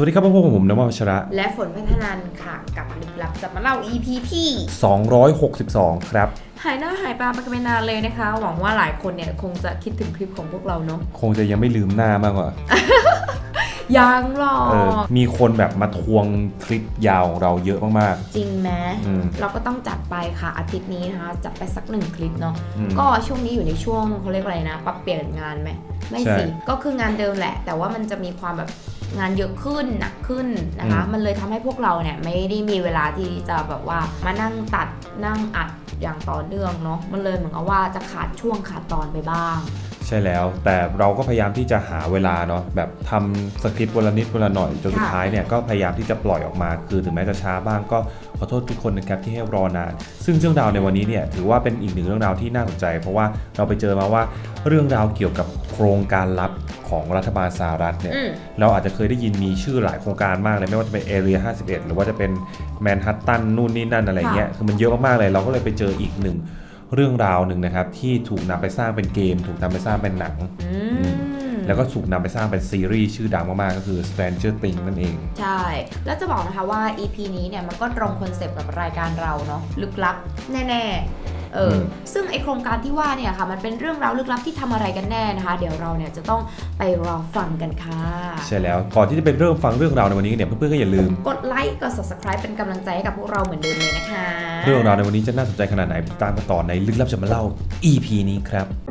สวัสดีครับพวกผมนวัชระ และฝนพัฒนันค่ะ กับลึกลับจะมาเล่า EP ที่ 262 ครับ หายหน้าหายตาไปกันไปนานเลยนะคะ หวังว่าหลายคนเนี่ยคงจะคิดถึงคลิปของพวกเราเนาะ คงจะยังไม่ลืมหน้ามากกว่า ยังหรอเออ มีคนแบบมาทวงคลิปยาวของเราเยอะมาก จริงไหมอืมเราก็ต้องจัดไปค่ะอาทิตย์นี้นะคะ จัดไปสักหนึ่งคลิปเนาะ อืม ก็ช่วงนี้อยู่ในช่วงเขาเรียกอะไรนะ ปรับเปลี่ยนงานไหม ไม่ใช่ สิ ก็คืองานเดิมแหละ แต่ว่ามันจะมีความแบบ งานเยอะขึ้นหนักขึ้นนะคะอืมมันเลยทำให้พวกเราเนี่ยไม่ได้มีเวลาที่จะแบบว่ามานั่งตัดนั่งอัดอย่างต่อเนื่องเนาะมันเลยเหมือนกับว่าจะขาดช่วงขาดตอนไปบ้างๆ ใช่แล้ว แต่เราก็พยายามที่จะหาเวลาเนาะแบบทำสคริปต์วันละนิดวันละหน่อยจนสุดค่ะท้ายเนี่ยก็พยายามที่จะปล่อยออกมา คือถึงแม้จะช้าบ้างก็ขอโทษทุกคนนะครับที่ให้รอนาน ซึ่งเรื่องราวในวันนี้เนี่ยถือว่าเป็นอีกหนึ่งเรื่องราวที่น่าสนใจ เพราะว่าเราไปเจอมาว่าเรื่องราวเกี่ยวกับโครงการลับของรัฐบาลสหรัฐเนี่ย อืม เราอาจจะเคยได้ยินมีชื่อหลายโครงการมากเลย ไม่ว่าจะเป็น Area 51 หรือว่าจะเป็นแมนฮัตตันนู่นนี่นั่นอะไรเงี้ยค่ะคือมันเยอะมากๆเลยเราก็เลยไปเจออีกหนึ่ง เรื่องราวหนึ่งนะครับ ที่ถูกนำไปสร้างเป็นเกม ถูกนำไปสร้างเป็นหนังอืมแล้วก็ถูกนำไปสร้างเป็นซีรีส์ชื่อดังมาก ๆ ก็คือ Stranger Things นั่นเอง ใช่ แล้วจะบอกนะคะว่า EP นี้เนี่ยมันก็ตรงคอนเซปต์กับรายการเราเนาะลึกลับแน่ ๆ เอออมซึ่งไอโครงการที่ว่าเนี่ยค่ะ มันเป็นเรื่องราวลึกลับที่ทำอะไรกันแน่นะคะ เดี๋ยวเราเนี่ยจะต้องไปรอฟังกันค่ะ ใช่แล้วก่อนที่จะไปเริ่มฟังเรื่องราวในวันนี้เนี่ยเพื่อนๆก็อย่าลืม กดไลค์กด subscribe เป็นกำลังใจให้กับพวกเราเหมือนเดิมเลยนะคะ เรื่องราวในวันนี้จะน่าสนใจขนาดไหนติดตามกันต่อในลึกลับจะมาเล่า EP นี้ครับ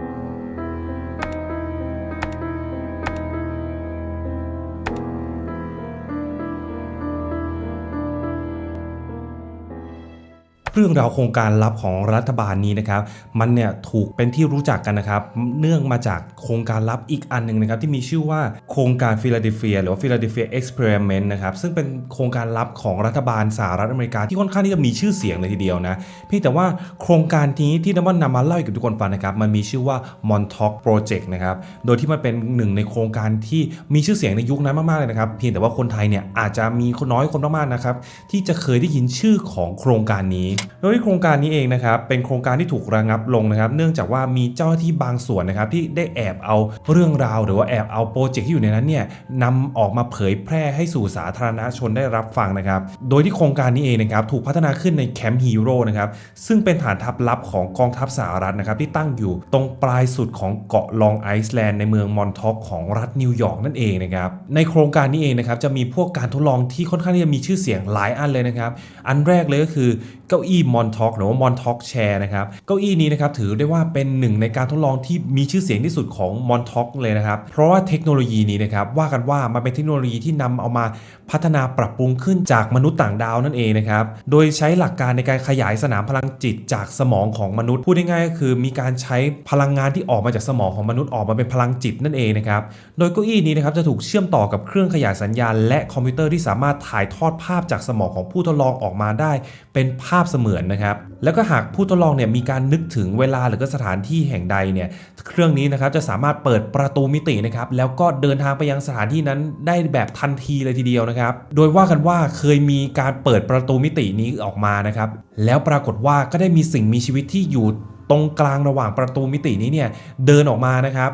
เรื่องราวโครงการลับของรัฐบาลนี้นะครับ มันเนี่ยถูกเป็นที่รู้จักกันนะครับ เนื่องมาจากโครงการลับอีกอันหนึ่งนะครับ ที่มีชื่อว่าโครงการฟิลาเดลเฟียหรือว่าฟิลาเดลเฟียเอ็กซ์เพร์เมนต์นะครับ ซึ่งเป็นโครงการลับของรัฐบาลสหรัฐอเมริกาที่ค่อนข้างที่จะมีชื่อเสียงเลยทีเดียวนะเพียงแต่ว่าโครงการนี้ที่นำว่านำมาเล่าให้กับทุกคนฟังนะครับ มันมีชื่อว่า Montauk Project นะครับ โดยที่มันเป็นหนึ่งในโครงการที่มีชื่อเสียงในยุคนั้นมากๆเลยนะครับ เพียงแต่ว่าคนไทยเนี่ยอาจจะมีคนน้อยคนมากๆนะครับที่จะเคยได้ยินชื่อของโครงการนี้โดยที่โครงการนี้เองนะครับเป็นโครงการที่ถูกระงับลงนะครับ เนื่องจากว่ามีเจ้าหน้าที่บางส่วนนะครับที่ได้แอบเอาเรื่องราว หรือว่าแอบเอาโปรเจกต์ที่อยู่ในนั้นเนี่ยนำออกมาเผยแพร่ให้สู่สาธารณชนได้รับฟังนะครับ โดยที่โครงการนี้เองนะครับถูกพัฒนาขึ้นในแคมป์ฮีโร่นะครับซึ่งเป็นฐานทัพลับของกองทัพสหรัฐนะครับที่ตั้งอยู่ตรงปลายสุดของเกาะลองไอซ์แลนด์ในเมืองมอนทอกของรัฐนิวยอร์กนั่นเองนะครับในโครงการนี้เองนะครับจะมีพวกการทดลองที่ค่อนข้างที่จะมีชื่อเสียงหลายอันเลยนะครับ อันแรกเลยก็คือ เก้าอี้มอนท็อกหรือว่ามอนท็อกแชร์นะครับเก้าอี้นี้นะครับถือได้ว่าเป็นหนึ่งในการทดลองที่มีชื่อเสียงที่สุดของมอนท็อกเลยนะครับเพราะว่าเทคโนโลยีนี้นะครับว่ากันว่ามันเป็นเทคโนโลยีที่นำเอามาพัฒนาปรับปรุงขึ้นจากมนุษย์ต่างดาวนั่นเองนะครับโดยใช้หลักการในการขยายสนามพลังจิตจากสมองของมนุษย์พูดง่ายๆก็คือ มีการใช้พลังงานที่ออกมาจากสมองของมนุษย์ออกมาเป็นพลังจิตนั่นเองนะครับโดยเก้าอี้นี้นะครับจะถูกเชื่อมต่อกับเครื่องขยายสัญญาณ และคอมพิวเตอร์ที่สามารถถ่ายทอดภาพจากสมองของผู้ทดลองออกมาได้ เป็นภาพาพเสมือนนะครับ แล้วก็หากผู้ทดลองเนี่ยมีการนึกถึงเวลาหรือก็สถานที่แห่งใดเนี่ยเครื่องนี้นะครับจะสามารถเปิดประตูมิตินะครับแล้วก็เดินทางไปยังสถานที่นั้นได้แบบทันทีเลยทีเดียวนะครับ โดยว่ากันว่าเคยมีการเปิดประตูมิตินี้ออกมานะครับ แล้วปรากฏว่าก็ได้มีสิ่งมีชีวิตที่อยู่ตรงกลางระหว่างประตูมิตินี้เนี่ยเดินออกมานะครับ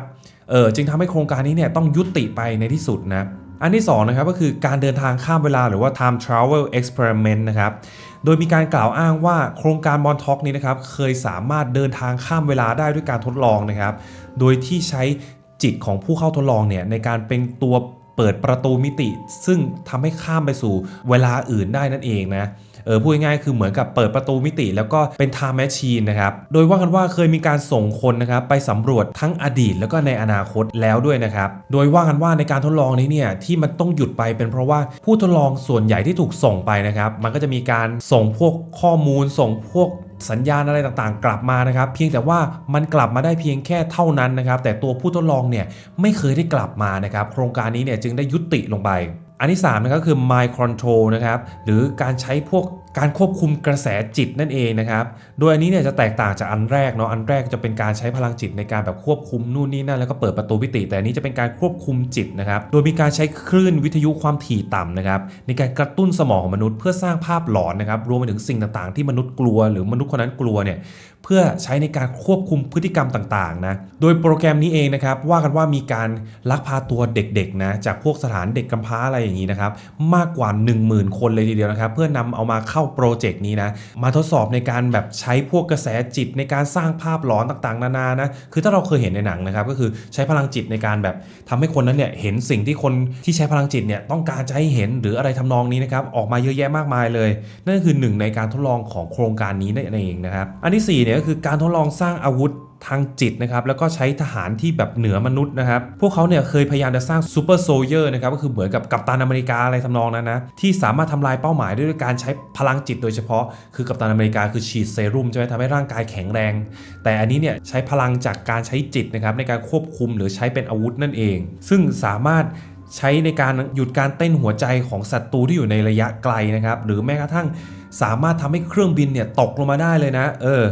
เออจึงทำให้โครงการนี้เนี่ยต้องยุติไปในที่สุดนะอันที่2นะครับก็คือการเดินทางข้ามเวลาหรือว่า time travel experiment นะครับ โดยมีการกล่าวอ้างว่าโครงการมอนท็อกนี้นะครับเคยสามารถเดินทางข้ามเวลาได้ด้วยการทดลองนะครับ โดยที่ใช้จิตของผู้เข้าทดลองเนี่ยในการเป็นตัว เปิดประตูมิติ ซึ่งทำให้ข้ามไปสู่เวลาอื่นได้นั่นเองนะเออพูดง่ายๆคือเหมือนกับเปิดประตูมิติ แล้วก็เป็น time machine นะครับ โดยว่ากันว่าเคยมีการส่งคนนะครับไปสำรวจทั้งอดีตแล้วก็ในอนาคตแล้วด้วยนะครับ โดยว่ากันว่าในการทดลองนี้เนี่ยที่มันต้องหยุดไปเป็นเพราะว่าผู้ทดลองส่วนใหญ่ที่ถูกส่งไปนะครับ มันก็จะมีการส่งพวกข้อมูลส่งพวก สัญญาณอะไรต่างๆ กลับมานะครับ เพียงแต่ว่ามันกลับมาได้เพียงแค่เท่านั้นนะครับ แต่ตัวผู้ทดลองเนี่ยไม่เคยได้กลับมานะครับ โครงการนี้เนี่ยจึงได้ยุติลงไป อันที่3นะครับคือ mind control นะครับหรือการใช้พวก การควบคุมกระแสจิตนั่นเองนะครับ โดยอันนี้เนี่ยจะแตกต่างจากอันแรกเนาะ อันแรกจะเป็นการใช้พลังจิตในการแบบควบคุมนู่นนี่นั่นแล้วก็เปิดประตูวิติ แต่อันนี้จะเป็นการควบคุมจิตนะครับ โดยมีการใช้คลื่นวิทยุความถี่ต่ำนะครับในการกระตุ้นสมองของมนุษย์เพื่อสร้างภาพหลอนนะครับ รวมไปถึงสิ่งต่างๆ ที่มนุษย์กลัว หรือมนุษย์คนนั้นกลัวเนี่ย เพื่อใช้ในการควบคุมพฤติกรรมต่างๆนะโดยโปรแกรมนี้เองนะครับว่ากันว่ามีการลักพาตัวเด็กๆนะจากพวกสถานเด็กกำพร้าอะไรอย่างนี้นะครับมากกว่า 10,000 คนเลยทีเดียวนะครับเพื่อนำเอามาเข้าโปรเจกต์นี้นะมาทดสอบในการแบบใช้พวกกระแสจิตในการสร้างภาพหลอนต่างๆ นานานะคือถ้าเราเคยเห็นในหนังนะครับก็คือใช้พลังจิตในการแบบทำให้คนนั้นเนี่ยเห็นสิ่งที่คนที่ใช้พลังจิตเนี่ยต้องการจะให้เห็นหรืออะไรทำนองนี้นะครับออกมาเยอะแยะมากมายเลย นั่นคือหนึ่งในการทดลองของโครงการนี้นั่นเองนะครับอันที่4เนี่ยก็คือการทดลองสร้างอาวุธทางจิตนะครับแล้วก็ใช้ทหารที่แบบเหนือมนุษย์นะครับ พวกเขาเนี่ยเคยพยายามจะสร้างซูเปอร์โซเยอร์นะครับก็คือเหมือนกับกัปตันอเมริกาอะไรทำนองนั้นนะ ที่สามารถทำลายเป้าหมายด้วยการใช้พลังจิตโดยเฉพาะ คือกัปตันอเมริกาคือฉีดเซรุ่มใช่ไหมทำให้ร่างกายแข็งแรง แต่อันนี้เนี่ยใช้พลังจากการใช้จิตนะครับในการควบคุมหรือใช้เป็นอาวุธนั่นเอง ซึ่งสามารถใช้ในการหยุดการเต้นหัวใจของศัตรูที่อยู่ในระยะไกลนะครับหรือแม้กระทั่งสามารถทำให้เครื่องบินเนี่ยตกลงมาได้เลยนะ เออ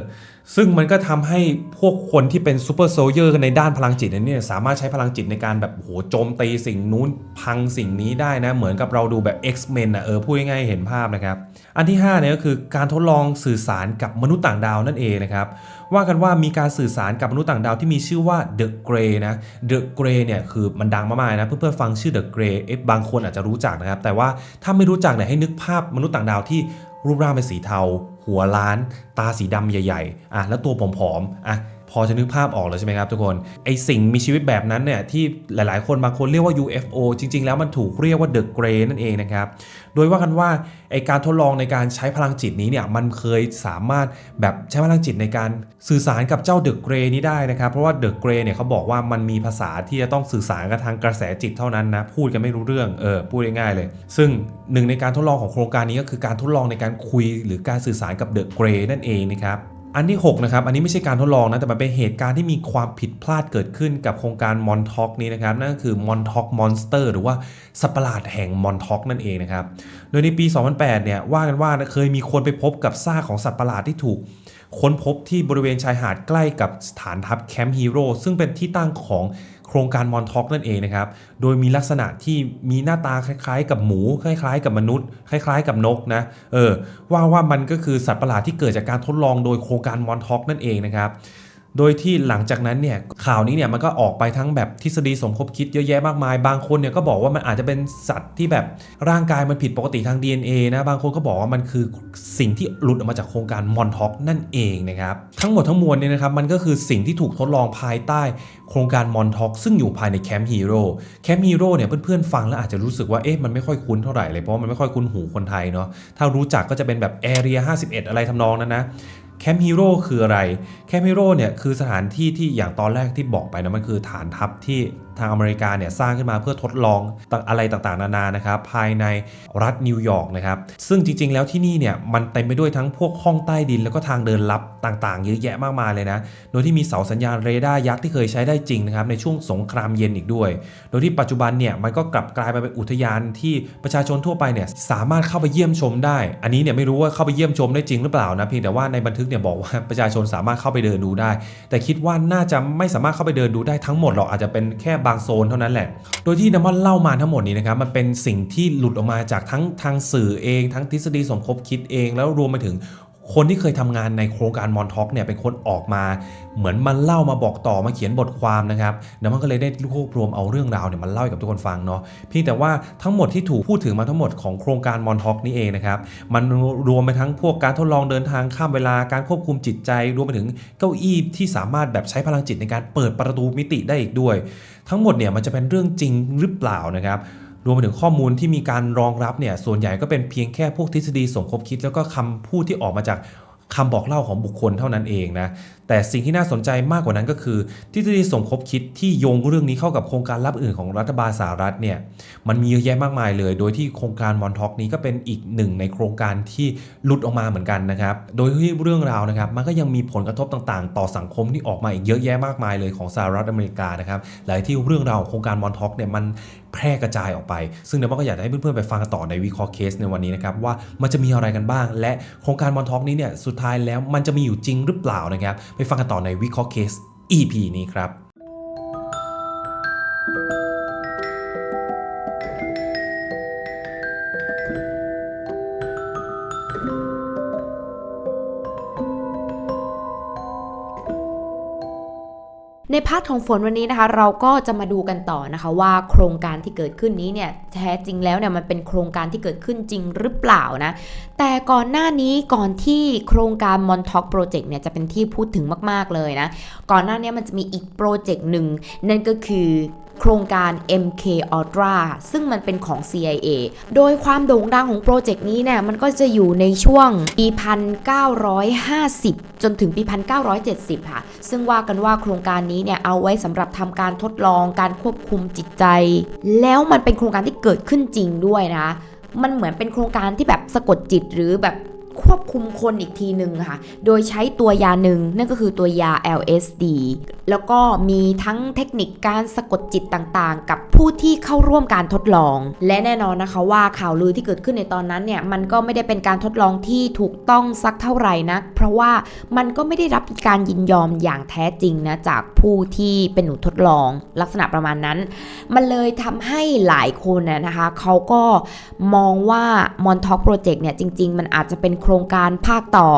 ซึ่งมันก็ทำให้พวกคนที่เป็นซูเปอร์โซเยอร์ในด้านพลังจิตเนี่ยสามารถใช้พลังจิตในการแบบโหโจมตีสิ่งนู้นพังสิ่งนี้ได้นะ เหมือนกับเราดูแบบ X-Men อะเออพูดง่ายๆเห็นภาพนะครับ อันที่5เนี่ยก็คือการทดลองสื่อสารกับมนุษย์ต่างดาวนั่นเองนะครับว่ากันว่ามีการสื่อสารกับมนุษย์ต่างดาวที่มีชื่อว่า The Grey นะ The Grey เนี่ยคือมันดังมากๆนะ เพื่อนๆฟังชื่อ The Grey เอ๊ะบางคนอาจจะรู้จักนะครับ แต่ว่าถ้าไม่รู้จักเนี่ยให้นึกภาพมนุษย์ต่างดาวที่รูปร่างเป็นสีเทา หัวล้าน ตาสีดำใหญ่ๆอะแล้วตัวผอมๆอะพอจะนึกภาพออกแล้วใช่ไหมครับทุกคน ไอสิ่งมีชีวิตแบบนั้นเนี่ยที่หลายๆ คนบางคนเรียกว่า UFO จริง ๆ แล้วมันถูกเรียกว่า The Grey นั่นเองนะครับ โดยว่ากันว่าไอการทดลองในการใช้พลังจิตนี้เนี่ยมันเคยสามารถแบบใช้พลังจิตในการสื่อสารกับเจ้าเดอะเกรนี้ได้นะครับ เพราะว่าเดอะเกรเนี่ยเขาบอกว่ามันมีภาษาที่จะต้องสื่อสารกับทางกระแสจิตเท่านั้นนะพูดกันไม่รู้เรื่องเออพูดง่ายๆเลย ซึ่งหนึ่งในการทดลองของโครงการนี้ก็คือการทดลองในการคุยหรือการสื่อสารกับเดอะเกรนั่นเองนะครับ อันที่ 6 นะครับ อันนี้ไม่ใช่การทดลองนะ แต่มันเป็นเหตุการณ์ที่มีความผิดพลาดเกิดขึ้นกับโครงการมอนท็อกนี้นะครับ นั่นก็คือมอนท็อกมอนสเตอร์หรือว่าสัตว์ประหลาดแห่งมอนท็อกนั่นเองนะครับ โดยในปี 2008 เนี่ย ว่ากันว่าเคยมีคนไปพบกับซากของสัตว์ประหลาดที่ถูก ค้นพบที่บริเวณชายหาดใกล้กับฐานทัพแคมป์ฮีโร่ซึ่งเป็นที่ตั้งของ โครงการมอนท็อกนั่นเองนะครับ โดยมีลักษณะที่มีหน้าตาคล้ายๆ กับหมู คล้าย ๆ กับมนุษย์ คล้าย ๆ กับนกนะ เออ ว่าว่ามันก็คือสัตว์ประหลาดที่เกิดจากการทดลองโดยโครงการมอนท็อกนั่นเองนะครับ โดยที่หลังจากนั้นเนี่ยข่าวนี้เนี่ยมันก็ออกไปทั้งแบบทฤษฎีสมคบคิดเยอะแยะมากมาย บางคนเนี่ยก็บอกว่ามันอาจจะเป็นสัตว์ที่แบบร่างกายมันผิดปกติทาง DNA นะบางคนก็บอกว่ามันคือสิ่งที่หลุดออกมาจากโครงการมอนท็อกนั่นเองนะครับทั้งหมดทั้งมวลเนี่ยนะครับมันก็คือสิ่งที่ถูกทดลองภายใต้โครงการมอนท็อกซึ่งอยู่ภายในแคมป์ฮีโร่แคมป์ฮีโร่เนี่ยเพื่อนๆฟังแล้วอาจจะรู้สึกว่าเอ๊ะมันไม่ค่อยคุ้นเท่าไหร่เลยเพราะมันไม่ค่อยคุ้นหูคนไทยเนาะถ้ารู้จักก็จะเป็นแบบแอเรีย51 อะไรทำนองนั้นนะ แคมป์ฮีโร่คืออะไร แคมป์ฮีโร่เนี่ยคือสถานที่ที่อย่างตอนแรกที่บอกไปนะมันคือฐานทัพที่ทางอเมริกาเนี่ยสร้างขึ้นมาเพื่อทดลองอะไรต่างๆ นานานะครับภายในรัฐนิวยอร์กนะครับซึ่งจริงๆ แล้วที่นี่เนี่ยมันเต็มไปด้วยทั้งพวกห้องใต้ดิน แล้วก็ทางเดินลับต่างๆ เยอะแยะมากมายเลยนะ โดยที่มีเสาสัญญาณเรดาร์ยักษ์ที่เคยใช้ได้จริงนะครับในช่วงสงครามเย็นอีกด้วย โดยที่ปัจจุบันเนี่ยมันก็กลับกลายมาเป็นอุทยานที่ประชาชนทั่วไปเนี่ยสามารถเข้าไปเยี่ยมชมได้ อันนี้เนี่ยไม่รู้ว่าเข้าไปเยี่ยมชมได้จริงหรือเปล่านะเพียงแต่ว่าในบันทึกเนี่ยบอกว่าประชาชนสามารถเข้าไปเดินดูได้ แต่คิดว่าน่าจะไม่สามารถเข้าไปเดินดูได้ทั้งหมดหรอกอาจจะเป็นแค่บางโซนเท่านั้นแหละ โดยที่น้ำมันเล่ามาทั้งหมดนี้นะครับมันเป็นสิ่งที่หลุดออกมาจากทั้งทางสื่อเอง ทั้งทฤษฎีสมคบคิดเอง แล้วรวมไปถึงคนที่เคยทำงานในโครงการมอนท็อกเนี่ยเป็นคนออกมา เหมือนมันเล่ามาบอกต่อมาเขียนบทความนะครับแล้วมันก็เลยได้รวบรวมเอาเรื่องราวเนี่ยมาเล่าให้กับทุกคนฟังเนาะเพียงแต่ว่าทั้งหมดที่ถูกพูดถึงมาทั้งหมดของโครงการมอนท็อกนี่เองนะครับมันรวมไปทั้งพวกการทดลองเดินทางข้ามเวลาการควบคุมจิตใจ รวมไปถึงเก้าอี้ที่สามารถแบบใช้พลังจิตในการเปิดประตูมิติได้อีกด้วย ทั้งหมดเนี่ยมันจะเป็นเรื่องจริงหรือเปล่านะครับรวมไปถึงข้อมูลที่มีการรองรับเนี่ยส่วนใหญ่ก็เป็นเพียงแค่พวกทฤษฎีสมคบคิด แล้วก็คำพูดที่ออกมาจากคำบอกเล่าของบุคคลเท่านั้นเองนะ แต่สิ่งที่น่าสนใจมากกว่านั้นก็คือทฤษฎีสมคบคิดที่โยงเรื่องนี้เข้ากับโครงการลับอื่นของรัฐบาลสหรัฐเนี่ยมันมีเยอะแยะมากมายเลย โดยที่โครงการมอนท็อกนี้ก็เป็นอีกหนึ่งในโครงการที่หลุดออกมาเหมือนกันนะครับโดยที่เรื่องราวนะครับมันก็ยังมีผลกระทบต่างๆ ต่อสังคมที่ออกมาอีกเยอะแยะมากมายเลยของสหรัฐอเมริกานะครับหลายที่เรื่องราวของโครงการมอนท็อกเนี่ยมัน แพร่กระจายออกไป ซึ่งเดี๋ยวก็อยากให้เพื่อนๆไปฟังกันต่อในวิเคราะห์เคสในวันนี้นะครับว่ามันจะมีอะไรกันบ้าง และโครงการมอนท็อกนี้เนี่ยสุดท้ายแล้วมันจะมีอยู่จริงหรือเปล่านะครับไปฟังกันต่อในวิเคราะห์เคส EP นี้ครับ ในพาร์ทของฝนวันนี้นะคะ เราก็จะมาดูกันต่อนะคะ ว่าโครงการที่เกิดขึ้นนี้เนี่ยแท้จริงแล้วเนี่ยมันเป็นโครงการที่เกิดขึ้นจริงหรือเปล่านะ แต่ก่อนหน้านี้ก่อนที่โครงการ Montauk Project เนี่ยจะเป็นที่พูดถึงมาก ๆเลยนะ ก่อนหน้านี้มันจะมีอีกโปรเจกต์หนึ่งนั่นก็คือ โครงการ MK Ultra ซึ่งมันเป็นของ CIA โดยความโด่งดังของโปรเจกต์นี้เนี่ยมันก็จะอยู่ในช่วงปี 1950 จนถึงปี 1970 ค่ะ ซึ่งว่ากันว่าโครงการนี้เนี่ยเอาไว้สำหรับทำการทดลองการควบคุมจิตใจ แล้วมันเป็นโครงการที่เกิดขึ้นจริงด้วยนะ มันเหมือนเป็นโครงการที่แบบสะกดจิตหรือแบบ ควบคุมคนอีกทีหนึ่งค่ะ โดยใช้ตัวยาหนึ่งนั่นก็คือตัวยา LSD แล้วก็มีทั้งเทคนิคการสะกดจิตต่างๆ กับผู้ที่เข้าร่วมการทดลอง และแน่นอนนะคะว่าข่าวลือที่เกิดขึ้นในตอนนั้นเนี่ยมันก็ไม่ได้เป็นการทดลองที่ถูกต้องสักเท่าไหร่นะเพราะว่ามันก็ไม่ได้รับการยินยอมอย่างแท้จริงนะจากผู้ที่เป็นหนูทดลอง ลักษณะประมาณนั้น มันเลยทำให้หลายคนนะนะคะเขาก็มองว่า Montauk Project เนี่ยจริง ๆ มันอาจจะเป็นโครงการภาคต่อ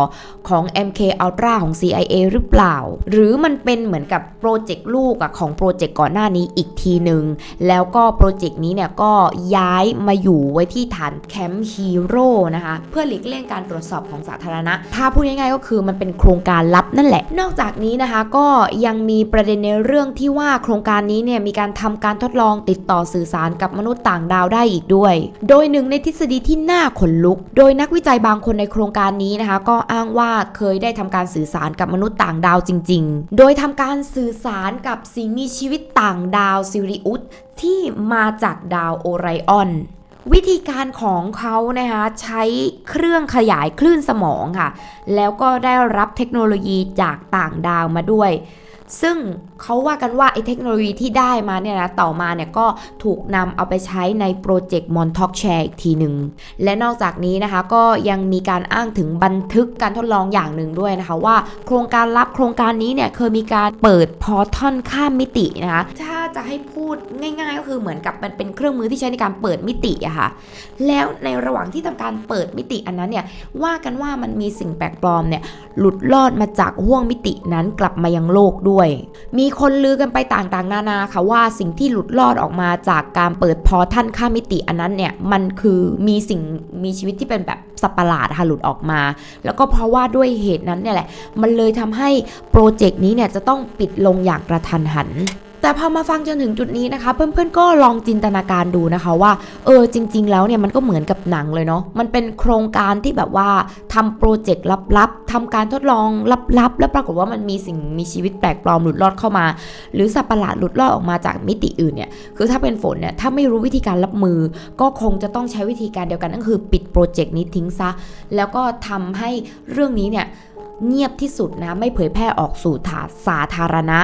ของ MK Ultra ของ CIA หรือเปล่า หรือมันเป็นเหมือนกับโปรเจกต์ลูกของโปรเจกต์ก่อนหน้านี้อีกทีหนึ่งแล้วก็โปรเจกต์นี้เนี่ยก็ย้ายมาอยู่ไว้ที่ฐานแคมป์ฮีโร่นะคะเพื่อหลีกเลี่ยงการตรวจสอบของสาธารณะ ถ้าพูดง่ายๆก็คือมันเป็นโครงการลับนั่นแหละ นอกจากนี้นะคะก็ยังมีประเด็นในเรื่องที่ว่าโครงการนี้เนี่ยมีการทำการทดลองติดต่อสื่อสารกับมนุษย์ต่างดาวได้อีกด้วย โดยหนึ่งในทฤษฎีที่น่าขนลุก โดยนักวิจัยบางคนในโครงการนี้นะคะ ก็อ้างว่าเคยได้ทำการสื่อสารกับมนุษย์ต่างดาวจริง ๆ โดยทำการสื่อสารกับสิ่งมีชีวิตต่างดาวซิริอุสที่มาจากดาวโอไรออนวิธีการของเขานะคะใช้เครื่องขยายคลื่นสมองค่ะ แล้วก็ได้รับเทคโนโลยีจากต่างดาวมาด้วย ซึ่งเขาว่ากันว่าไอ้เทคโนโลยีที่ได้มาเนี่ยนะต่อมาเนี่ยก็ถูกนำเอาไปใช้ในโปรเจกต์ Montauk Share อีกทีหนึ่งและนอกจากนี้นะคะก็ยังมีการอ้างถึงบันทึกการทดลองอย่างหนึ่งด้วยนะคะ ว่าโครงการลับโครงการนี้เนี่ยเคยมีการเปิดพอร์ทัลข้ามมิตินะคะถ้าจะให้พูดง่ายๆ ก็คือเหมือนกับมันเป็นเครื่องมือที่ใช้ในการเปิดมิติอะค่ะแล้วในระหว่างที่ทำการเปิดมิติอันนั้นเนี่ยว่ากันว่ามันมีสิ่งแปลกปลอมเนี่ยหลุดลอดมาจากห้วงมิตินั้นกลับมายังโลกด้วยมีคนลือกันไปต่างๆ นานาค่ะว่าสิ่งที่หลุดลอดออกมาจากการเปิดพอท่านข้ามิติอันนั้นเนี่ยมันคือมีสิ่งมีชีวิตที่เป็นแบบสัประหลาดค่ะหลุดออกมา แล้วก็เพราะว่าด้วยเหตุนั้นเนี่ยแหละมันเลยทำให้โปรเจกต์นี้เนี่ยจะต้องปิดลงอย่างกระทันหัน แต่พอมาฟังจนถึงจุดนี้นะคะ เพื่อนๆก็ลองจินตนาการดูนะคะว่า เออจริง ๆ แล้วเนี่ยมันก็เหมือนกับหนังเลยเนาะมันเป็นโครงการที่แบบว่าทำโปรเจกต์ลับๆทำการทดลองลับๆ แล้วปรากฏว่ามันมีสิ่งมีชีวิตแปลกปลอมหลุดลอดเข้ามา หรือสัตว์ประหลาดหลุดลอดออกมาจากมิติอื่นเนี่ยคือถ้าเป็นฝนเนี่ยถ้าไม่รู้วิธีการรับมือ ก็คงจะต้องใช้วิธีการเดียวกันนั่นคือปิดโปรเจกต์นี้ทิ้งซะแล้วก็ทำให้เรื่องนี้เนี่ยเงียบที่สุดนะไม่เผยแพร่ออกสู่าสาธารณะ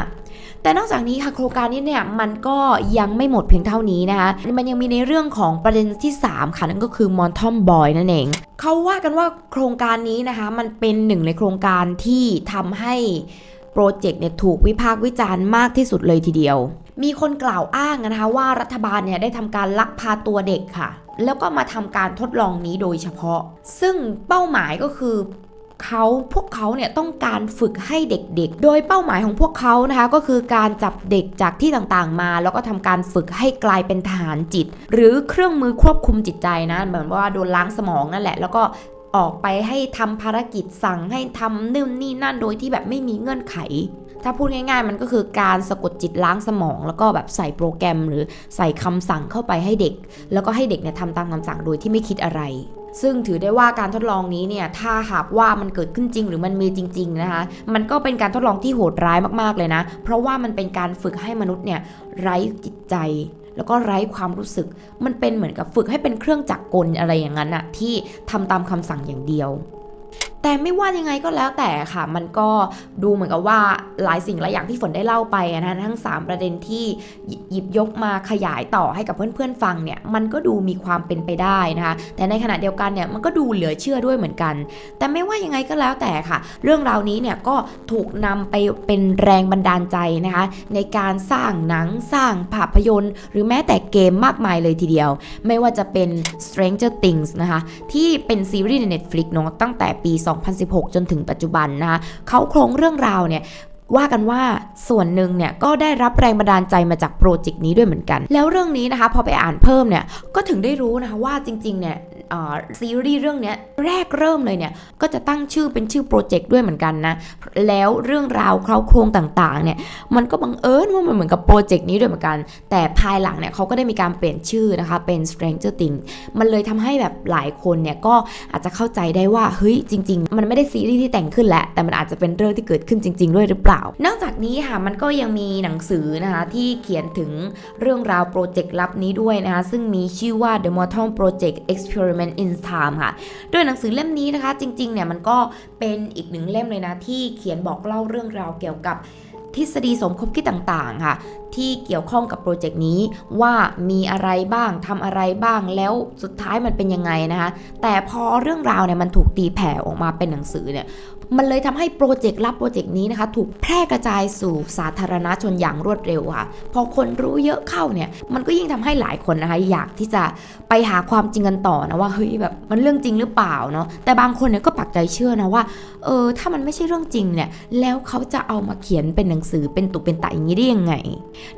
แต่นอกจากนี้ค่ะโครงการนี้เนี่ยมันก็ยังไม่หมดเพียงเท่านี้นะคะ มันยังมีในเรื่องของประเด็นที่ 3 ค่ะ นั่นก็คือมอนทอมบอยนั่นเองเขาว่ากันว่าโครงการนี้นะคะ มันเป็นหนึ่งในโครงการที่ทำให้โปรเจกต์เนี่ยถูกวิพากษ์วิจารณ์มากที่สุดเลยทีเดียว มีคนกล่าวอ้างนะคะว่ารัฐบาลเนี่ยได้ทำการลักพาตัวเด็กค่ะ แล้วก็มาทำการทดลองนี้โดยเฉพาะ ซึ่งเป้าหมายก็คือ เขาพวกเขาเนี่ยต้องการฝึกให้เด็กๆ โดยเป้าหมายของพวกเขานะคะก็คือการจับเด็กจากที่ต่างๆมา แล้วก็ทำการฝึกให้กลายเป็นทหารจิต หรือเครื่องมือควบคุมจิตใจนะเหมือนว่าโดนล้างสมองนั่นแหละ แล้วก็ออกไปให้ทำภารกิจสั่งให้ทำนู่นนี่นั่นโดยที่แบบไม่มีเงื่อนไข ถ้าพูดง่ายๆ มันก็คือการสะกดจิตล้างสมอง แล้วก็แบบใส่โปรแกรม หรือใส่คำสั่งเข้าไปให้เด็ก แล้วก็ให้เด็กเนี่ยทำตามคำสั่งโดยที่ไม่คิดอะไร ซึ่งถือได้ว่าการทดลองนี้เนี่ยถ้าหากว่ามันเกิดขึ้นจริงหรือมันมีจริง ๆ นะคะ มันก็เป็นการทดลองที่โหดร้ายมากๆเลยนะ เพราะว่ามันเป็นการฝึกให้มนุษย์เนี่ยไร้จิตใจ แล้วก็ไร้ความรู้สึก มันเป็นเหมือนกับฝึกให้เป็นเครื่องจักรกลอะไรอย่างนั้นอะที่ทำตามคำสั่งอย่างเดียว แต่ไม่ว่ายังไงก็แล้วแต่ค่ะ มันก็ดูเหมือนกับว่าหลายสิ่งหลายอย่างที่ฝนได้เล่าไปนะทั้ง 3 ประเด็นที่หยิบยกมาขยายต่อให้กับเพื่อนๆฟังเนี่ยมันก็ดูมีความเป็นไปได้นะคะแต่ในขณะเดียวกันเนี่ยมันก็ดูเหลือเชื่อด้วยเหมือนกัน แต่ไม่ว่ายังไงก็แล้วแต่ค่ะ เรื่องราวนี้เนี่ยก็ถูกนำไปเป็นแรงบันดาลใจนะคะในการสร้างหนังสร้างภาพยนตร์ หรือแม้แต่เกมมากมายเลยทีเดียว ไม่ว่าจะเป็น Stranger Things นะคะที่เป็นซีรีส์ใน Netflix เนอะตั้งแต่ปี2016 จนถึงปัจจุบันนะคะเขาโครงเรื่องราวเนี่ยว่ากันว่าส่วนหนึ่งเนี่ยก็ได้รับแรงบันดาลใจมาจากโปรเจกต์นี้ด้วยเหมือนกัน แล้วเรื่องนี้นะคะพอไปอ่านเพิ่มเนี่ยก็ถึงได้รู้นะคะว่าจริงๆเนี่ย ซีรีส์เรื่องนี้แรกเริ่มเลยเนี่ยก็จะตั้งชื่อเป็นชื่อโปรเจกต์ด้วยเหมือนกันนะ แล้วเรื่องราวเคราโครงต่างๆเนี่ยมันก็บังเอิญว่ามันเหมือนกับโปรเจกต์นี้ด้วยเหมือนกัน แต่ภายหลังเนี่ยเขาก็ได้มีการเปลี่ยนชื่อนะคะเป็น Stranger Things มันเลยทำให้แบบหลายคนเนี่ยก็อาจจะเข้าใจได้ว่าเฮ้ยจริง ๆ มันไม่ได้ซีรีส์ที่แต่งขึ้นแหละแต่มันอาจจะเป็นเรื่องที่เกิดขึ้นจริง ๆ ด้วยหรือเปล่า นอกจากนี้ค่ะมันก็ยังมีหนังสือนะคะที่เขียนถึงเรื่องราวโปรเจกต์ลับนี้ด้วยนะคะซึ่งมีชื่อว่า The Mortal Project Experiment in Time ค่ะ โดยหนังสือเล่มนี้นะคะ จริงๆเนี่ยมันก็เป็นอีกหนึ่งเล่มเลยนะ ที่เขียนบอกเล่าเรื่องราวเกี่ยวกับทฤษฎีสมคบคิดต่างๆ ค่ะ ที่เกี่ยวข้องกับโปรเจกต์นี้ว่ามีอะไรบ้างทำอะไรบ้างแล้วสุดท้ายมันเป็นยังไงนะคะ แต่พอเรื่องราวเนี่ยมันถูกตีแผ่ออกมาเป็นหนังสือเนี่ยมันเลยทำให้โปรเจกต์ลับโปรเจกต์นี้นะคะ ถูกแพร่กระจายสู่สาธารณชนอย่างรวดเร็วค่ะ พอคนรู้เยอะเข้าเนี่ย มันก็ยิ่งทำให้หลายคนนะคะ อยากที่จะไปหาความจริงกันต่อนะว่าเฮ้ยแบบมันเรื่องจริงหรือเปล่าเนาะแต่บางคนเนี่ยก็ปักใจเชื่อนะว่าเออถ้ามันไม่ใช่เรื่องจริงเนี่ยแล้วเขาจะเอามาเขียนเป็นหนังสือเป็นตุเป็นตะอย่างนี้ได้ยังไง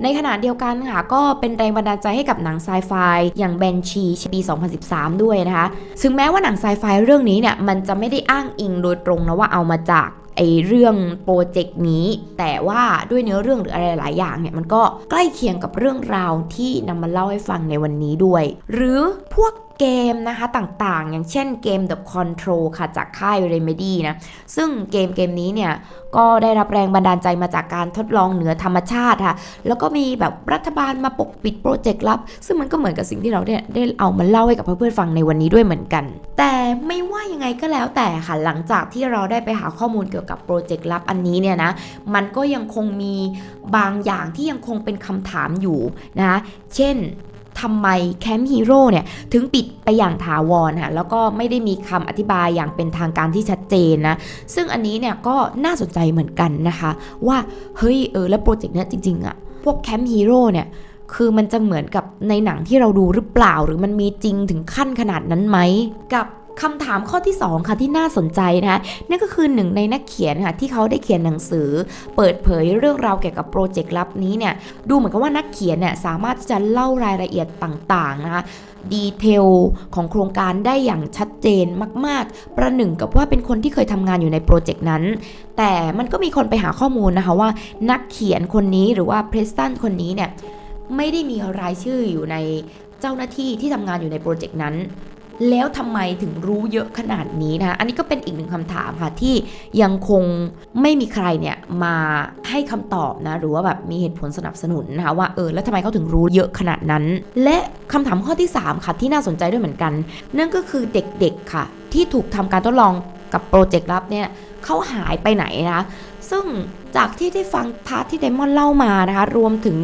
ในขณะเดียวกันค่ะก็เป็นแรงบันดาลใจให้กับหนังไซไฟอย่างแบนชีปี 2013 ด้วยนะคะ ถึงแม้ว่าหนังไซไฟเรื่องนี้เนี่ยมันจะไม่ได้อ้างอิงโดยตรงนะว่าเอามาจากไอเรื่องโปรเจกต์นี้ แต่ว่าด้วยเนื้อเรื่องหรืออะไรหลายอย่างเนี่ยมันก็ใกล้เคียงกับเรื่องราวที่นำมาเล่าให้ฟังในวันนี้ด้วย หรือพวกเกมนะคะต่างๆ อย่างเช่นเกม The Control ค่ะจากค่าย Remedy นะ ซึ่งเกมเกมนี้เนี่ย ก็ได้รับแรงบันดาลใจมาจากการทดลองเหนือธรรมชาติค่ะ แล้วก็มีแบบรัฐบาลมาปกปิดโปรเจกต์ลับ ซึ่งมันก็เหมือนกับสิ่งที่เราเนี่ยได้เอามาเล่าให้กับเพื่อนๆฟังในวันนี้ด้วยเหมือนกัน แต่ไม่ว่ายังไงก็แล้วแต่ค่ะ หลังจากที่เราได้ไปหาข้อมูลเกี่ยวกับโปรเจกต์ลับอันนี้เนี่ยนะ มันก็ยังคงมีบางอย่างที่ยังคงเป็นคำถามอยู่นะ เช่น ทำไมแคมป์ฮีโร่เนี่ยถึงปิดไปอย่างถาวรค่ะแล้วก็ไม่ได้มีคำอธิบายอย่างเป็นทางการที่ชัดเจนนะซึ่งอันนี้เนี่ยก็น่าสนใจเหมือนกันนะคะ ว่าเฮ้ยเออแล้วโปรเจกต์เนี้ยจริงๆอะพวกแคมป์ฮีโร่เนี่ยคือมันจะเหมือนกับในหนังที่เราดูหรือเปล่า หรือมันมีจริงถึงขั้นขนาดนั้นไหมกับ คำถามข้อที่ 2 ค่ะที่น่าสนใจนะคะนั่นก็คือหนึ่งในนักเขียนค่ะที่เขาได้เขียนหนังสือ เปิดเผยเรื่องราวเกี่ยวกับโปรเจกต์ลับนี้เนี่ยดูเหมือนกับว่านักเขียนเนี่ยสามารถที่จะเล่ารายละเอียดต่างๆนะคะดีเทลของโครงการได้อย่างชัดเจนมาก ๆ ประหนึ่งกับว่าเป็นคนที่เคยทำงานอยู่ในโปรเจกต์นั้น แต่มันก็มีคนไปหาข้อมูลนะคะว่านักเขียนคนนี้หรือว่าเพรสตันคนนี้เนี่ยไม่ได้มีรายชื่ออยู่ในเจ้าหน้าที่ที่ทำงานอยู่ในโปรเจกต์นั้น แล้วทำไมถึงรู้เยอะขนาดนี้นะคะอันนี้ก็เป็นอีกหนึ่งคำถามค่ะที่ยังคงไม่มีใครเนี่ยมาให้คำตอบนะหรือว่าแบบมีเหตุผลสนับสนุนนะคะว่าเออแล้วทำไมเขาถึงรู้เยอะขนาดนั้น และคำถามข้อที่ 3 ค่ะที่น่าสนใจด้วยเหมือนกัน นั่นก็คือเด็กๆค่ะ ที่ถูกทำการทดลองกับโปรเจกต์ลับเนี่ยเขาหายไปไหนนะซึ่งจากที่ได้ฟังพาร์ทที่ไดมอนเล่ามานะคะรวมถึง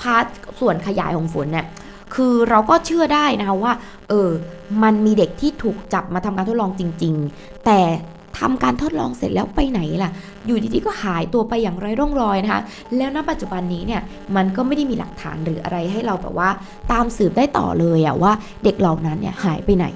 พาร์ทส่วนขยายของฝนเนี่ย คือเราก็เชื่อได้นะคะว่า เออ มันมีเด็กที่ถูกจับมาทำการทดลองจริง ๆ แต่ทำการทดลองเสร็จแล้วไปไหนล่ะ อยู่ดีๆก็หายตัวไปอย่างไร้ร่องรอยนะคะ แล้วณปัจจุบันนี้เนี่ย มันก็ไม่ได้มีหลักฐานหรืออะไรให้เราแบบว่า ตามสืบได้ต่อเลยอะว่าเด็กเหล่านั้นเนี่ยหายไปไหน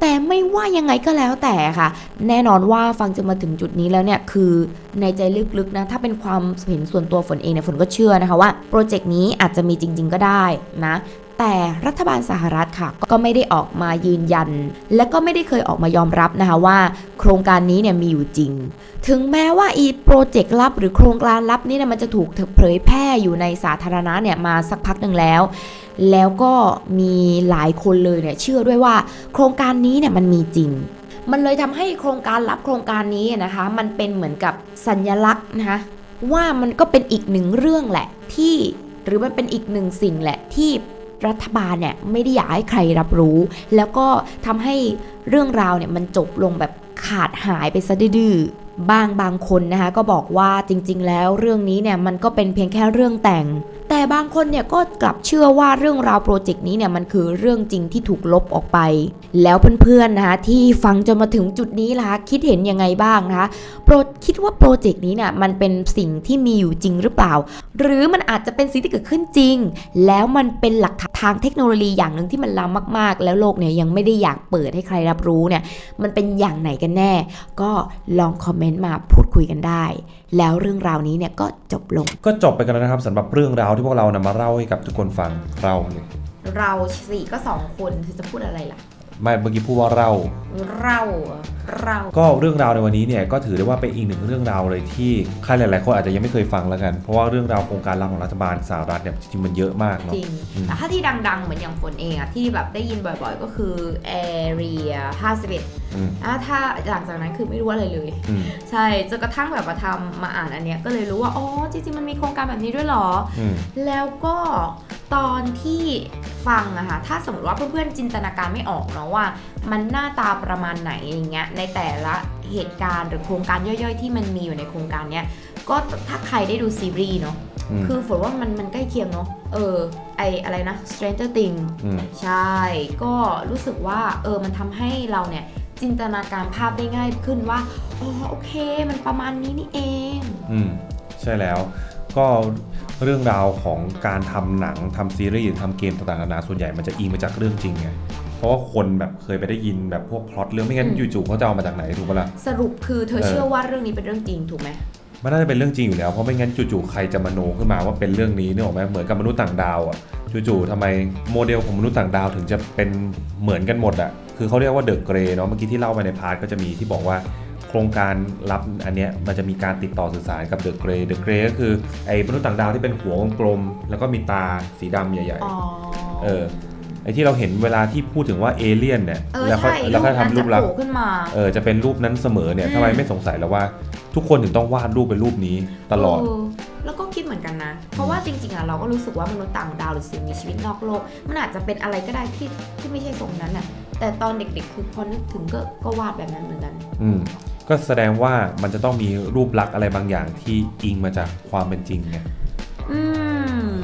แต่ไม่ว่ายังไงก็แล้วแต่ค่ะ แน่นอนว่าฟังจนมาถึงจุดนี้แล้วเนี่ย คือในใจลึกๆนะ ถ้าเป็นความเห็นส่วนตัวฝนเองเนี่ยฝนก็เชื่อนะคะว่าโปรเจกต์นี้อาจจะมีจริง ๆ ก็ได้นะ แต่รัฐบาลสหรัฐค่ะ ก็ไม่ได้ออกมายืนยัน และก็ไม่ได้เคยออกมายอมรับนะคะว่า โครงการนี้เนี่ยมีอยู่จริง ถึงแม้ว่าอีโปรเจกต์ลับ หรือโครงการลับนี้เนี่ยมันจะถูกเผยแพร่อยู่ในสาธารณะเนี่ยมาสักพักหนึ่งแล้ว แล้วก็มีหลายคนเลยเนี่ยเชื่อด้วยว่า โครงการนี้เนี่ยมันมีจริงมันเลยทำให้โครงการลับโครงการนี้นะคะ มันเป็นเหมือนกับสัญลักษณ์นะคะว่ามันก็เป็นอีกหนึ่งเรื่องแหละที่หรือมันเป็นอีกหนึ่งสิ่งแหละที่ รัฐบาลเนี่ยไม่ได้อยากให้ใครรับรู้ แล้วก็ทำให้เรื่องราวเนี่ยมันจบลงแบบขาดหายไปซะดื้อๆบางบางคนนะคะก็บอกว่าจริง ๆ แล้วเรื่องนี้เนี่ยมันก็เป็นเพียงแค่เรื่องแต่ง แต่บางคนเนี่ยก็กลับเชื่อว่าเรื่องราวโปรเจกต์นี้เนี่ยมันคือเรื่องจริงที่ถูกลบออกไป แล้วเพื่อนๆนะคะที่ฟังจนมาถึงจุดนี้ล่ะคะคิดเห็นยังไงบ้างนะคะโปรคิดว่าโปรเจกต์นี้เนี่ยมันเป็นสิ่งที่มีอยู่จริงหรือเปล่า หรือมันอาจจะเป็นสิ่งที่เกิดขึ้นจริง แล้วมันเป็นหลักฐานทางเทคโนโลยีอย่างหนึ่งที่มันล้ำมากๆ แล้วโลกเนี่ยยังไม่ได้อยากเปิดให้ใครรับรู้เนี่ยมันเป็นอย่างไหนกันแน่ ก็ลองคอมเมนต์มาพูดคุยกันได้ แล้วเรื่องราวนี้เนี่ยก็จบลง ก็จบไปกันแล้วนะครับสำหรับเรื่องราวที่พวกเรานำมาเล่าให้กับทุกคนฟังเราเนี่ยเราสี่ก็สองคนจะพูดอะไรล่ะ ไม่เมื่อกี้พูดว่าเรา เราเราก็เรื่องราวในวันนี้เนี่ยก็ถือได้ว่าเป็นอีกหนึ่งเรื่องราวเลยที่ใครหลาย ๆ คนอาจจะยังไม่เคยฟังแล้วกัน เพราะว่าเรื่องราวโครงการรับของรัฐบาลสหรัฐเนี่ยจริงๆมันเยอะมากเนาะจริงอืมแต่ถ้าที่ดัง ๆ เหมือนอย่างฝนเองอะที่แบบได้ยินบ่อย ๆ ก็คือ Area 51อืมอะถ้าหลังจากนั้นคือไม่รู้อะไรเลยอืมใช่จนกระทั่งแบบมาทำมาอ่านอันเนี้ยก็เลยรู้ว่าอ๋อจริง ๆ มันมีโครงการแบบนี้ด้วยเหรออืมแล้วก็ตอน ที่ฟังอะค่ะถ้าสมมติว่าเพื่อนๆจินตนาการไม่ออกเนาะว่า มันหน้าตาประมาณไหนอย่างเงี้ยในแต่ละเหตุการณ์หรือโครงการย่อยๆ ที่มันมีอยู่ในโครงการเนี้ยก็ถ้าใครได้ดูซีรีส์เนาะอืมคือฝนว่ามันมันใกล้เคียงเนาะเออไออะไรนะ Stranger Things อืมใช่ ก็รู้สึกว่าเออมันทำให้เราเนี่ยจินตนาการภาพได้ง่ายขึ้นว่าอ๋อโอเค มันประมาณนี้นี่เอง อืม ใช่แล้ว ก็เรื่องราวของการทำหนังทำซีรีส์หรือทำเกมต่างๆนานาส่วนใหญ่มันจะอิงมาจากเรื่องจริงไงเพราะว่าคนแบบเคยไปได้ยินแบบพวกพล็อตเรื่องไม่งั้นอืมจู่ๆเขาจะเอามาจากไหนถูกปะล่ะสรุปคือเธอเออเชื่อว่าเรื่องนี้เป็นเรื่องจริงถูกไหมมันน่าจะเป็นเรื่องจริงอยู่แล้วเพราะไม่งั้นจู่ๆใครจะมโนขึ้นมาว่าเป็นเรื่องนี้เนี่ยหรอกไหมเหมือนกับมนุษย์ต่างดาวอะจู่ๆทำไมโมเดลของมนุษย์ต่างดาวถึงจะเป็นเหมือนกันหมดอะคือเขาเรียกว่าเดอะเกรเนาะเมื่อกี้ที่เล่าไปในพาร์ทก็จะมีที่บอกว่า โครงการรับอันเนี้ยมันจะมีการติดต่อสื่อสารกับเดอะเกรเดอะเกรก็คือไอ้มนุษย์ต่างดาวที่เป็นหัวกลมๆแล้วก็มีตาสีดำใหญ่อ๋อเออๆไอ้ที่เราเห็นเวลาที่พูดถึงว่าเอเลี่ยนเนี่ยเออแล้วเขาใช่แล้วเขาทำรูปลักษโผณ์ล่ขึ้นมาเออจะเป็นรูปนั้นเสมอเนี่ยอืมทำไมไม่สงสัยแล้วว่า ทุกคนถึงต้องวาดรูปเป็นรูปนี้ตลอดเแล้วก็คิดเหมือนกันนะ เพราะว่าจริงๆอะเราก็รู้สึกว่ามนุษย์ต่างดาวหรือสิ่งมีชีวิตนอกโลก มันอาจจะเป็นอะไรก็ได้ที่ที่ไม่ใช่ทรงนั้นอะแต่ตอนเด็กๆคือพอนึกถึงก็ก็วาดแบบนั้นเหมือนกัน อืม ก็แสดงว่ามันจะต้องมีรูปลักษณ์อะไรบางอย่างที่อิงมาจากความเป็นจริงไงอืม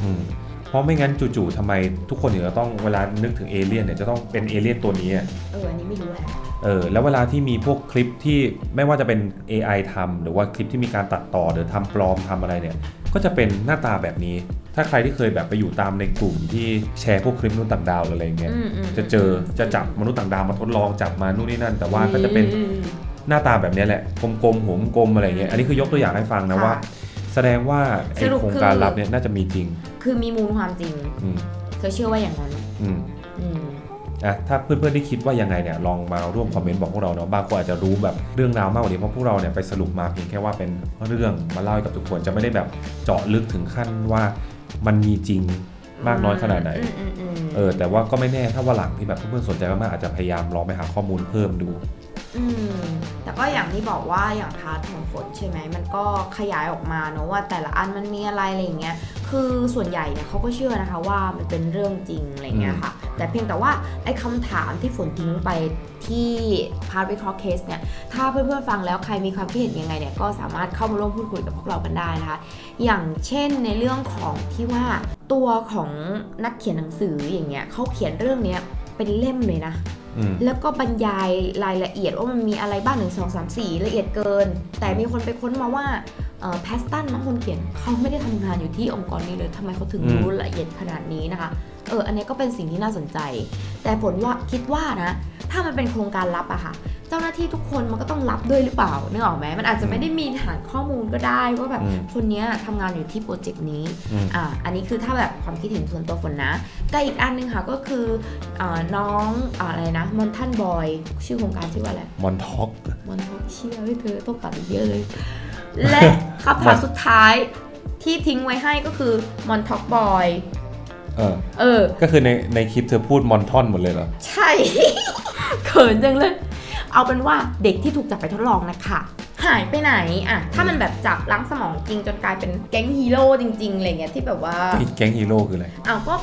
อืมเพราะไม่งั้นจู่ๆทำไมทุกคนถึงจะต้องเวลานึกถึงเอเลี่ยนเนี่ยจะต้องเป็นเอเลี่ยนตัวนี้อะเอออันนี้ไม่รู้แหละเออแล้วเวลาที่มีพวกคลิปที่ไม่ว่าจะเป็น AI ทำหรือว่าคลิปที่มีการตัดต่อหรือทำปลอมทำอะไรเนี่ย ก็จะเป็นหน้าตาแบบนี้ ถ้าใครที่เคยแบบไปอยู่ตามในกลุ่มที่แชร์พวกคลิปมนุษย์ต่างดาวหรืออะไรเงี้ย อืมอืมจะเจอจะจับมนุษย์ต่างดาวมาทดลองจับมานู่นนี่นั่น แต่ว่าก็จะเป็นอืม หน้าตาแบบนี้แหละกลมๆหัวกลมๆอะไรเงี้ยอันนี้คือยกตัวอย่างให้ฟังนะค่ะว่า แสดงว่าไอสรุปโครงคือการลับเนี่ยน่าจะมีจริง คือมีมูลความจริงอืมเธอเชื่อว่าอย่างนั้นอืมอืมอะถ้าเพื่อนๆที่คิดว่ายังไงเนี่ยลองมาร่วมคอมเมนต์บอกพวกเราเนาะบางคนอาจจะรู้แบบเรื่องราวมากกว่านี้เพราะพวกเราเนี่ยไปสรุปมาเพียงแค่ว่าเป็นเรื่องมาเล่าให้กับทุกคนจะไม่ได้แบบเจาะลึกถึงขั้นว่ามันมีจริงมากน้อยขนาดไหนอืมอืมอืมเออแต่ว่าก็ไม่แน่ถ้าว่าหลังที่แบบเพื่อนๆสนใจมากๆอาจจะพยายามลองไปหาข้อมูลเพิ่มดู อืม แต่ก็อย่างที่บอกว่าอย่างพาร์ทของฝนใช่ไหม มันก็ขยายออกมาเนอะว่าแต่ละอันมันมีอะไรอะไรอย่างเงี้ย คือส่วนใหญ่เนี่ยเขาก็เชื่อนะคะว่ามันเป็นเรื่องจริงอะไรเงี้ยค่ะ แต่เพียงแต่ว่าไอ้คำถามที่ฝนทิ้งไปที่พาร์ทวิเคราะห์เคสเนี่ย ถ้าเพื่อนๆฟังแล้วใครมีความคิดเห็นยังไงเนี่ย ก็สามารถเข้ามาร่วมพูดคุยกับพวกเรากันได้นะคะ อย่างเช่นในเรื่องของที่ว่าตัวของนักเขียนหนังสืออย่างเงี้ยเขาเขียนเรื่องเนี้ยเป็นเล่มเลยนะ แล้วก็บรรยายรายละเอียดว่ามันมีอะไรบ้างหนึ่งสองสามสี่ละเอียดเกิน แต่มีคนไปค้นมาว่า แพสตันมั้งคนเขียนเขาไม่ได้ทำงานอยู่ที่องค์กรนี้เลยทำไมเขาถึงอืมรู้ละเอียดขนาดนี้นะคะ เออ อันนี้ก็เป็นสิ่งที่น่าสนใจ แต่ผลว่าคิดว่านะ ถ้ามันเป็นโครงการลับอะค่ะ เจ้าหน้าที่ทุกคนมันก็ต้องรับด้วยหรือเปล่านึกออกไหมมันอาจจะไม่ได้มีฐานข้อมูลก็ได้ว่าแบบอืมคนเนี้ยทำงานอยู่ที่โปรเจกต์นี้อืมอ่า อันนี้คือถ้าแบบความคิดเห็นส่วนตัวฝนนะแต่อีกอันหนึงค่ะก็คืออาน้องอาอะไรนะมอนทันบอยชื่อโครงการชื่อว่าอะไรมอนท็อกมอนทันเชื่อไม่เธอต้องตัดอีกเยอะเลย และคำถามสุดท้ายที่ทิ้งไว้ให้ก็คือมอนท็อกบอยเออ เออ ก็คือในในคลิปเธอพูดมอนทอนหมดเลยเหรอ ใช่ เขินจังเลย เอาเป็นว่าเด็กที่ถูกจับไปทดลองนะคะหายไปไหนอะถ้ามันแบบจับล้างสมองจริงจนกลายเป็นแก๊งฮีโร่จริงๆอะไรเงี้ยที่แบบว่าแก๊งฮีโร่คืออะไรอ้าวก็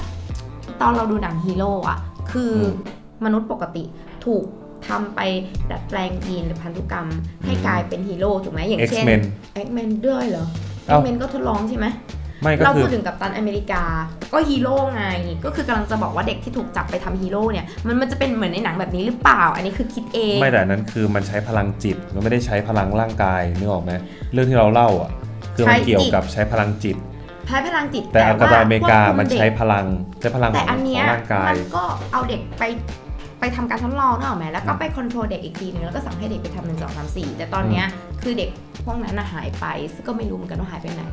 ตอนเราดูหนังฮีโร่อะคืออมมนุษย์ปกติถูก ทำไปดัดแปลงยีนหรือพันธุกรรมให้อืมกลายเป็นฮีโร่ถูกไหมอย่างเช่น X-Men เอ็กเมนด้วยเหรอเอ็เอ้ากเมนก็ทดลองใช่ไหมไม่ก็เราคือพูดถึงกับตันอเมริกา ก็ฮีโร่ไง ก็คือกำลังจะบอกว่าเด็กที่ถูกจับไปทำฮีโร่เนี่ย มันมันจะเป็นเหมือนในหนังแบบนี้หรือเปล่า อันนี้คือคิดเอง ไม่แต่อันนั้นคือมันใช้พลังจิต มันไม่ได้ใช้พลังร่างกายนึกออกไหมเรื่องที่เราเล่าอะ คือมันใช้จิตเกี่ยวกับใช้พลังจิตแพ้พลังจิต แต่อัลกาบาอเมริกาควบคุมันใช้เด็กพลังใช้พลังขแต่องอันขอเนี้งยร่างกายมันก็เอาเด็กไป ไปทำการทดลองนึกออกไหมแล้วก็ไปคอนโทรลเด็กอีกทีนึงแล้วก็สั่งให้เด็กไปทำหนึ่งสองสามสี่แต่ตอนเนี้ยคือเด็กพวกนั้นน่ะหายไปซึ่งก็ไม่รู้เหมือนกันว่าหายไปไหน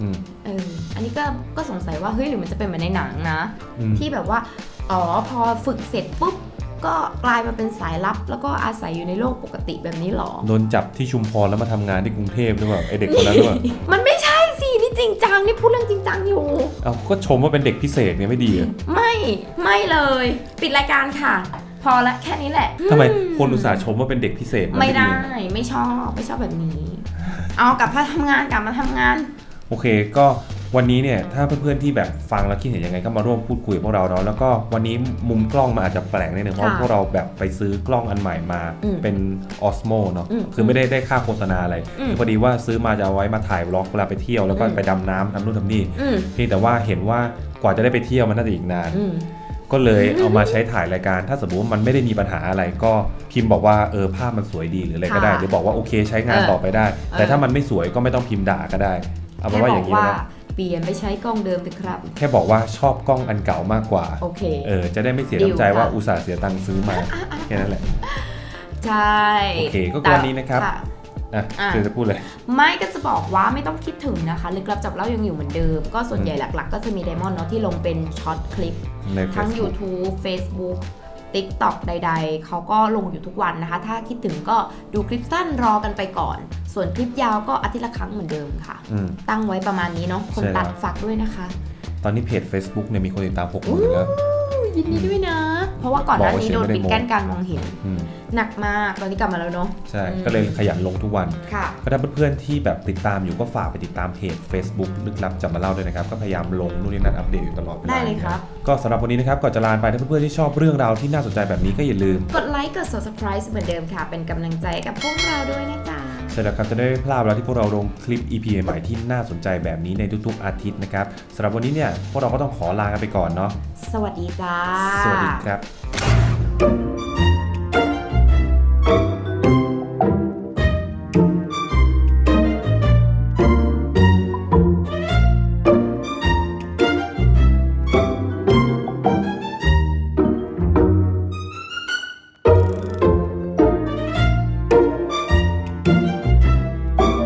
อืมเอออันนี้ก็ก็สงสัยว่าเฮ้ยหรือมันจะเป็นเหมือนในหนังนะอืมที่แบบว่าอ๋อพอฝึกเสร็จปุ๊บก็กลายมาเป็นสายลับ แล้วก็อาศัยอยู่ในโลกปกติแบบนี้หรอโดนจับที่ชุมพรแล้วมาทำงานที่กรุงเทพหรือเปล่าไอเด็กคนนั้นหรือเปล่ามันไม่ใช่สินี่จริงจังนี่พูดเรื่องจริงจังอยู่เอาก็ชมว่าเป็นเด็กพิเศษเนี่ยไม่ดีเหรอไม่ ไม่เลย ปิดรายการค่ะ พอละแค่นี้แหละทำไมคนอุตส่าห์ชมว่าเป็นเด็กพิเศษนไม่ได้เหรอไม่ชอบไม่ชอบแบบนี้ เอากลับมาทำงานกลับมาทำงาน โอเคก็ วันนี้เนี่ยถ้าเพื่อนๆที่แบบฟังแล้วคิดเห็นยังไงก็มาร่วมพูดคุยกับพวกเราเนาะแล้วก็วันนี้มุมกล้องมันอาจจะแปลกนิดนึงเพราะค่ะพวกเราแบบไปซื้อกล้องอันใหม่มาอืมเป็นออสโมเนาะอืมคือไม่ได้ได้ค่าโฆษณาอะไรอืมพอดีว่าซื้อมาจะเอาไว้มาถ่ายบล็อกเวลาไปเที่ยวแล้วก็อืมไปดำน้ำทำนู่นทำนี่อืมเพียงแต่ว่าเห็นว่ากว่าจะได้ไปเที่ยวมันน่าจะอีกนานอืมก็เลยเอามาใช้ถ่ายรายการ ถ้าสมมติว่ามันไม่ได้มีปัญหาอะไรก็พิมพ์บอกว่าเออภาพมันสวยดีหรืออะไรก็ได้ค่ะหรือบอกว่าโอเคใช้งานเออต่อไปได้ แต่เออถ้ามันไม่สวยก็ไม่ต้องพิมพ์ด่าก็ได้ เอาเป็นว่าอย่างนี้นี้นะ เปลี่ยนไปใช้กล้องเดิมเถอะครับ แค่บอกว่าชอบกล้องอันเก่ามากกว่าโอเคเออจะได้ไม่เสียดีลน้ำใจว่าค่ะ อุตส่าห์เสียตังค์ซื้อมาแค่นั้นแหละ ใช่โอเคก็คือวันนี้นะครับค่ะอะอะเจจะพูดเลย ไม่ก็จะบอกว่าไม่ต้องคิดถึงนะคะลึกลับจับเล่ายังอยู่เหมือนเดิม ก็ส่วนใหญ่หลัก ๆ ก็จะมีไดมอนด์เนาะที่ลงเป็นช็อตคลิป ใน ทั้ง Facebook YouTube Facebook TikTok ใด ๆ เขาก็ลงอยู่ทุกวันนะคะ ถ้าคิดถึงก็ดูคลิปสั้นรอกันไปก่อน ส่วนคลิปยาวก็อาทิตย์ละครั้งเหมือนเดิมค่ะ อืม ตั้งไว้ประมาณนี้เนาะคนใช่แล้ว ตัดฝากด้วยนะคะ ตอนนี้เพจ Facebook เนี่ยมีคนติดตาม6 0 0 0 0แล้ว ยินดีด้วยนะ เพราะว่าก่อนหน้านี้โดนปิดกั้นการมองเห็น อืมหนักมากตอนนี้กลับมาแล้วเนาะใช่อืมก็เลยขยันลงทุกวัน ค่ะ ก็ถ้าเพื่อนๆที่แบบติดตามอยู่ก็ฝากไปติดตามเพจ Facebook ลึกลับจับมาเล่าด้วยนะครับ ก็พยายามลงนู่นนี่นั่นอัปเดตอยู่ตลอดวาได้เลยครับ ก็สำหรับวันนี้นะครับก่อนจะลาไปถ้าเพื่อนๆที่ชอบเรื่องราวที่น่าสนใจแบบนี้ก็อย่าลืม กดไลค์กด subscribe เหมือนเดิมค่ะ เป็นกำลังใจกับพวกเราด้วยนะจ๊ะ ใช่แล้วครับจะได้ไม่พลาดเวลาที่พวกเราลงคลิป EP ใหม่ที่น่าสนใจแบบนี้ในทุกๆอาทิตย์นะครับสำหรับวันนี้เนี่ยพวกเราก็ต้องขอลากันไปก่อนเนาะสวัสดีจ้า สวัสดีครับ thank you